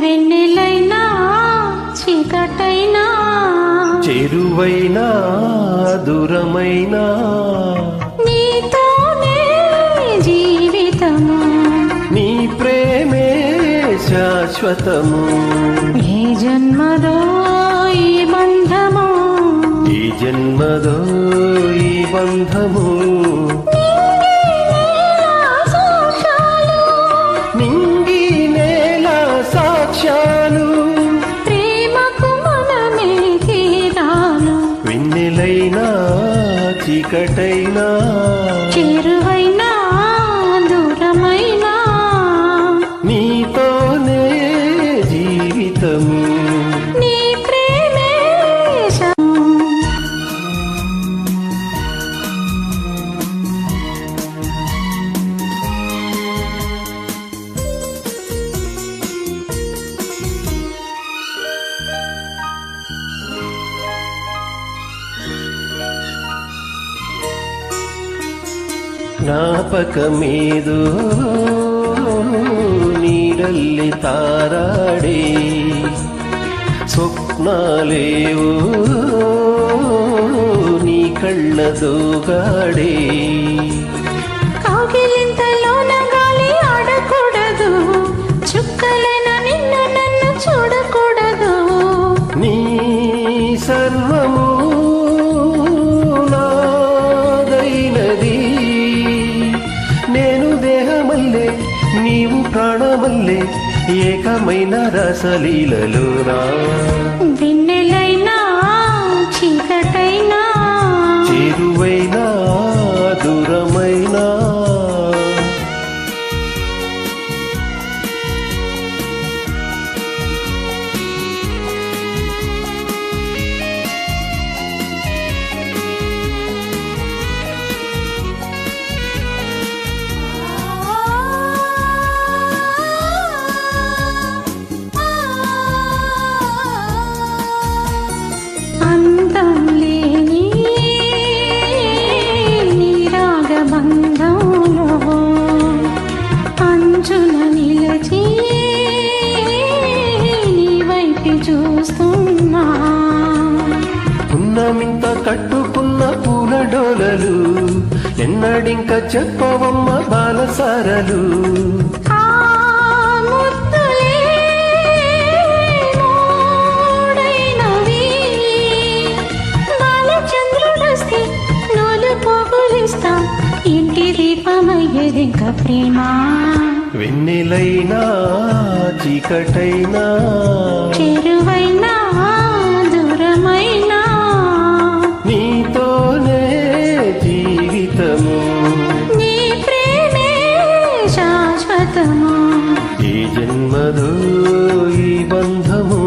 వెన్నెలైనా చీకటైనా చెరువైనా దూరమైనా. నీతోనే జీవితము. నీ ప్రేమే శాశ్వతము. ఏ జన్మదో ఈ బంధము. ఈ జన్మదో ఈ బంధము. చీకటైనా చీకటైనా ಜ್ಞಾಪಕಮೇದು ನೀರಲ್ಲಿ ತಾರಾಡೆ ಸ್ವಪ್ನಾಲೇವು ನೀ ಕಳ್ಳದೋಗಾಡೆ ಕಾಗಿಲಿಂತಲೇ నీవు ప్రాణవల్లే ఏకమైన రసలీలలోనా? పున్నమింత కట్టుకున్న పూల డోలలు ఎన్నడింక చెప్పవమ్మ బాలసారలు. ఇంటి దీపమయ్యేదింక ప్రేమ. వెన్నెలైనా చీకటైనా చెరువైనా శాశ్వతము? ఈ జన్మదు ఈ బంధము